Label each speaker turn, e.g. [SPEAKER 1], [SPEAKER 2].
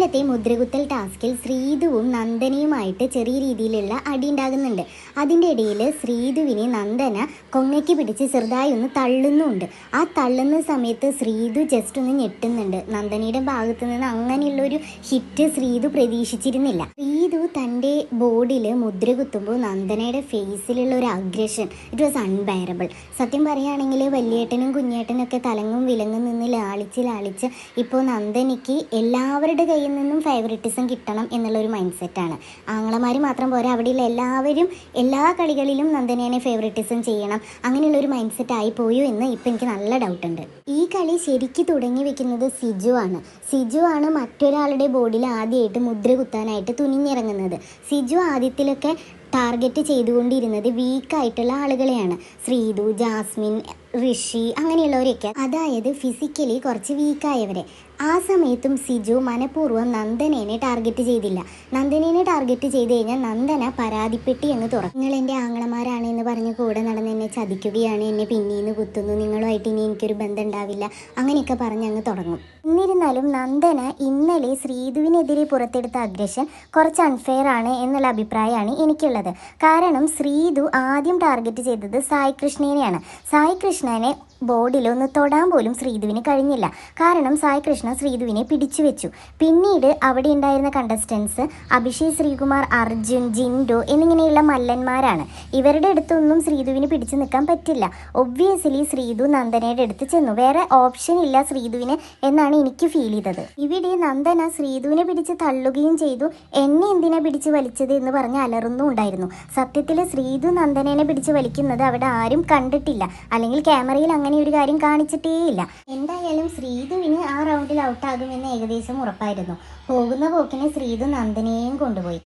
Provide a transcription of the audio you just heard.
[SPEAKER 1] ഇന്നലത്തെ മുദ്രകുത്തൽ ടാസ്കിൽ ശ്രീതുവും നന്ദനയുമായിട്ട് ചെറിയ രീതിയിലുള്ള അടി ഉണ്ടാകുന്നുണ്ട് അതിന്റെ ഇടയിൽ ശ്രീതുവിനെ നന്ദന കൊങ്ങയ്ക്ക് പിടിച്ച് ചെറുതായി ഒന്ന് തള്ളുന്നുണ്ട്. ആ തള്ളുന്ന സമയത്ത് ശ്രീതു ജസ്റ്റ് ഒന്ന് ഞെട്ടുന്നുണ്ട്. നന്ദനയുടെ ഭാഗത്തു നിന്ന് അങ്ങനെയുള്ളൊരു ഹിറ്റ് ശ്രീതു പ്രതീക്ഷിച്ചിരുന്നില്ല. ശ്രീതു തന്റെ ബോഡിയിൽ മുദ്ര കുത്തുമ്പോൾ നന്ദനയുടെ ഫേസിലുള്ള ഒരു അഗ്രഷൻ ഇറ്റ് വാസ് അൺബയറബിൾ സത്യം പറയുകയാണെങ്കിൽ വലിയേട്ടനും കുഞ്ഞേട്ടനൊക്കെ തലങ്ങും വിലങ്ങും നിന്ന് ലാളിച്ച് ലാളിച്ച് ഇപ്പോൾ നന്ദനിക്ക് എല്ലാവരുടെ കയ്യിൽ നിന്നും ഫേവറിറ്റിസം കിട്ടണം എന്നുള്ള ഒരു മൈൻഡ് സെറ്റാണ് ആങ്ങളമാർ മാത്രം പോരാ അവിടെയുള്ള എല്ലാവരും എല്ലാ കളികളിലും നന്ദനേനെ ഫേവറിറ്റിസം ചെയ്യണം. അങ്ങനെയുള്ള ഒരു മൈൻഡ് സെറ്റ് ആയി പോയോ എന്ന് ഇപ്പം എനിക്ക് നല്ല ഡൗട്ടുണ്ട് ഈ കളി ശരിക്ക് തുടങ്ങി വെക്കുന്നത് സിജു ആണ്. സിജു ആണ് മറ്റൊരാളുടെ ബോഡിയിൽ ആദ്യമായിട്ട് മുദ്ര കുത്താനായിട്ട് തുനിഞ്ഞിറങ്ങുന്നത് സിജു ആദ്യത്തിലൊക്കെ ടാർഗറ്റ് ചെയ്തുകൊണ്ടിരുന്നത് വീക്കായിട്ടുള്ള ആളുകളെയാണ്. ശ്രീതു ജാസ്മിൻ ഋഷി അങ്ങനെയുള്ളവരെയൊക്കെ അതായത് ഫിസിക്കലി കുറച്ച് വീക്കായവരെ ആ സമയത്തും സിജു മനഃപൂർവം നന്ദനേനെ ടാർഗറ്റ് ചെയ്തില്ല. നന്ദനേനെ ടാർഗറ്റ് ചെയ്ത് കഴിഞ്ഞാൽ നന്ദന പരാതിപ്പെട്ടി എന്ന് തുറക്കും. നിങ്ങൾ എന്റെ ആങ്ങളമാരാണ് എന്ന് പറഞ്ഞ് കൂടെ നടന്ന് എന്നെ ചതിക്കുകയാണ്. എന്നെ പിന്നീന്ന് കുത്തുന്നു. നിങ്ങളുമായിട്ട് ഇനി എനിക്കൊരു ബന്ധം ഉണ്ടാവില്ല അങ്ങനെയൊക്കെ പറഞ്ഞ് അങ്ങ് തുടങ്ങും. എന്നിരുന്നാലും നന്ദന ഇന്നലെ ശ്രീധുവിനെതിരെ പുറത്തെടുത്ത അഗ്രഷൻ കുറച്ച് അൺഫെയർ ആണ് എന്നുള്ള അഭിപ്രായമാണ് എനിക്കുള്ളത്. കാരണം ശ്രീധു ആദ്യം ടാർഗറ്റ് ചെയ്തത് സായി കൃഷ്ണേനെയാണ് സായി കൃഷ്ണനെ ബോർഡിൽ ഒന്ന് തൊടാൻ പോലും ശ്രീധുവിന് കഴിഞ്ഞില്ല. കാരണം സായി കൃഷ്ണ ശ്രീധുവിനെ പിടിച്ചു വെച്ചു. പിന്നീട് അവിടെ ഉണ്ടായിരുന്ന കണ്ടസ്റ്റൻസ് അഭിഷേക് ശ്രീകുമാർ അർജുൻ ജിൻഡു എന്നിങ്ങനെയുള്ള മല്ലന്മാരാണ്. ഇവരുടെ അടുത്തൊന്നും ശ്രീധുവിന് പിടിച്ചു നിൽക്കാൻ പറ്റില്ല. ഒബ്വിയസ്ലി ശ്രീധു നന്ദനയുടെ അടുത്ത് ചെന്നു. വേറെ ഓപ്ഷൻ ഇല്ല ശ്രീധുവിന് എന്നാണ് എനിക്ക് ഫീൽ ചെയ്തത്. ഇവിടെ നന്ദന ശ്രീധുവിനെ പിടിച്ച് തള്ളുകയും ചെയ്തു. എന്നെ എന്തിനെ പിടിച്ച് വലിച്ചത് എന്ന് പറഞ്ഞ് അലറുന്നും ഉണ്ടായിരുന്നു. സത്യത്തിൽ ശ്രീധു നന്ദനനെ പിടിച്ച് വലിക്കുന്നത് അവിടെ ആരും കണ്ടിട്ടില്ല. അല്ലെങ്കിൽ ക്യാമറയിൽ അങ്ങനെ ഒരു കാര്യം കാണിച്ചിട്ടേയില്ല. എന്തായാലും ശ്രീധുവിന് ആ റൗണ്ടിൽ ഔട്ടാകുമെന്ന് ഏകദേശം ഉറപ്പായിരുന്നു. പോകുന്ന പോക്കിന് ശ്രീധു നന്ദനെയും കൊണ്ടുപോയി.